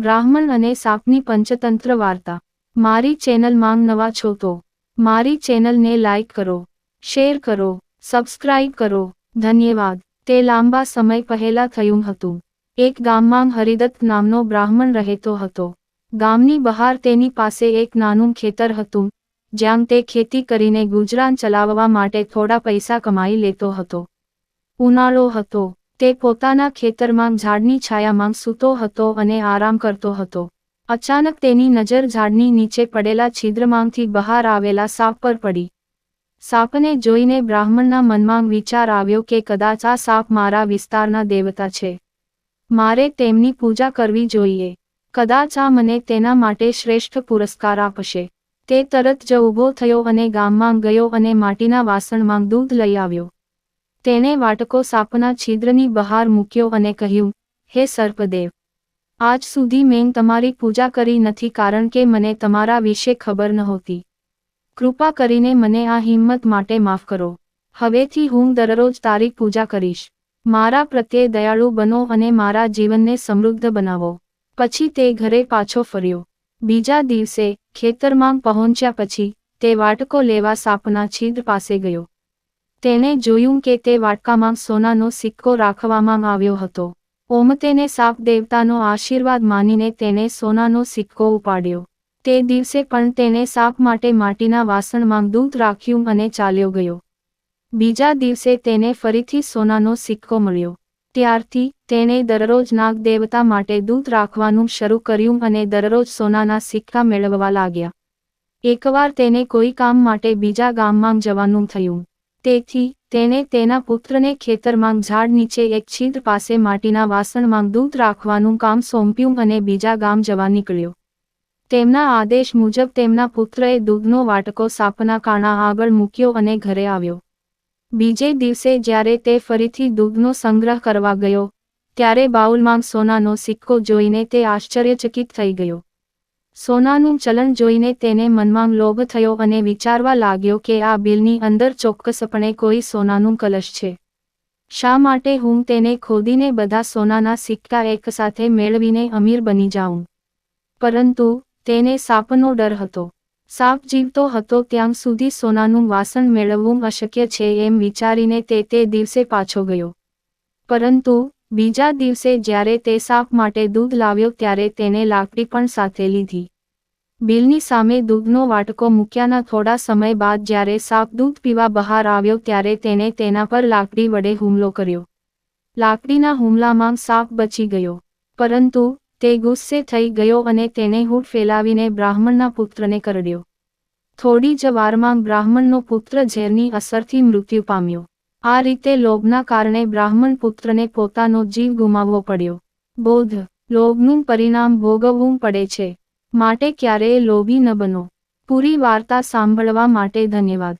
બ્રાહ્મણ અને સાપની પંચતંત્ર વાર્તા. મારી ચેનલ માંગ નવા છો તો, મારી ચેનલને લાઈક કરો, શેર કરો, સબસ્ક્રાઇબ કરો. ધન્યવાદ. તે લાંબા સમય પહેલા થયું હતું. એક ગામમાં હરિદત્ત નામનો બ્રાહ્મણ રહેતો હતો. ગામની બહાર તેની પાસે એક નાનું ખેતર હતું, જ્યાં તે ખેતી કરીને ગુજરાન ચલાવવા માટે થોડા પૈસા કમાઈ લેતો હતો. ઉનાળો હતો. તે પોતાના ખેતરમાં ઝાડની છાયામાં સૂતો હતો અને આરામ કરતો હતો. અચાનક તેની નજર ઝાડની નીચે પડેલા છિદ્રમાંથી બહાર આવેલા સાપ પર પડી. સાપને જોઈને બ્રાહ્મણના મનમાં વિચાર આવ્યો કે કદાચ આ સાપ મારા વિસ્તારના દેવતા છે. મારે તેમની પૂજા કરવી જોઈએ. કદાચ આ મને તેના માટે શ્રેષ્ઠ પુરસ્કાર આપશે. તે તરત જ ઊભો થયો અને ગામમાં ગયો અને માટીના વાસણમાં દૂધ લઈ આવ્યો. તેણે વાટકો સાપના છિદ્રની બહાર મૂક્યો અને કહ્યું, હે સર્પદેવ, આજ સુધી મેં તમારી પૂજા કરી નથી કારણ કે મને તમારા વિશે ખબર નહોતી. કૃપા કરીને મને આ હિંમત માટે માફ કરો. હવેથી હું દરરોજ તારી પૂજા કરીશ. મારા પ્રત્યે દયાળુ બનો અને મારા જીવનને સમૃદ્ધ બનાવો. પછી તે ઘરે પાછો ફર્યો. બીજા દિવસે ખેતરમાં પહોંચ્યા પછી તે વાટકો લેવા સાપના છિદ્ર પાસે ગયો. તેણે જોયું કે તે વાટકામાં સોનાનો સિક્કો રાખવામાં આવ્યો હતો. ઓમ તેને સાપ દેવતાનો આશીર્વાદ માનીને તેને સોનાનો સિક્કો ઉપાડ્યો. તે દિવસે પણ તેને સાપ માટે માટીના વાસણમાં દૂધ રાખ્યું અને ચાલ્યો ગયો. બીજા દિવસે તેને ફરીથી સોનાનો સિક્કો મળ્યો. ત્યારથી તેણે દરરોજ નાગ દેવતા માટે દૂધ રાખવાનું શરૂ કર્યું અને દરરોજ સોનાના સિક્કા મેળવવા લાગ્યા. એકવાર તેને કોઈ કામ માટે બીજા ગામમાં જવાનું થયું. તેથી, તેણે તેના પુત્રને ખેતરમાં ઝાડ નીચે એક છિદ્ર પાસે માટીના વાસણમાં દૂધ રાખવાનું કામ સોંપ્યું અને બીજા ગામ જવા નીકળ્યો. તેમના આદેશ મુજબ તેમના પુત્રએ દૂધનો વાટકો સાપના કાણા આગળ મૂક્યો અને ઘરે આવ્યો. બીજે દિવસે જ્યારે તે ફરીથી દૂધનો સંગ્રહ કરવા ગયો, ત્યારે બાઉલમાં સોનાનો સિક્કો જોઈને તે આશ્ચર્યચકિત થઈ ગયો. સોનાનું ચલણ જોઈને તેને મનમાં લોભ થયો અને વિચારવા લાગ્યો કે આ બિલની અંદર ચોક્કસપણે કોઈ સોનાનું કલશ છે. શા માટે હું તેને ખોદીને બધા સોનાના સિક્કા એકસાથે મેળવીને અમીર બની જાઉં? પરંતુ તેને સાપનો ડર હતો. સાપ જીવતો હતો ત્યાં સુધી સોનાનું વાસણ મેળવવું અશક્ય છે એમ વિચારીને તે તે દિવસે પાછો ગયો. પરંતુ બીજા દિવસે જ્યારે તે સાપ માટે દૂધ લાવ્યો ત્યારે તેને લાકડી પણ સાથે લીધી. બિલની સામે દૂધનો વાટકો મૂક્યાના થોડા સમય બાદ જ્યારે સાપ દૂધ પીવા બહાર આવ્યો ત્યારે તેને તેના પર લાકડી વડે હુમલો કર્યો. લાકડીના હુમલામાં સાપ બચી ગયો. પરંતુ તે ગુસ્સે થઈ ગયો અને તેને હૂટ ફેલાવીને બ્રાહ્મણના પુત્રને કરડ્યો. થોડી જ વારમાં બ્રાહ્મણનો પુત્ર ઝેરની અસરથી મૃત્યુ પામ્યો. આ રીતે લોભના કારણે બ્રાહ્મણ પુત્રને પોતાનો જીવ ગુમાવવો પડ્યો. બોધ, લોભનું પરિણામ ભોગવવું પડે છે. માટે ક્યારેય લોભી ન બનો. પૂરી વાર્તા સાંભળવા માટે ધન્યવાદ.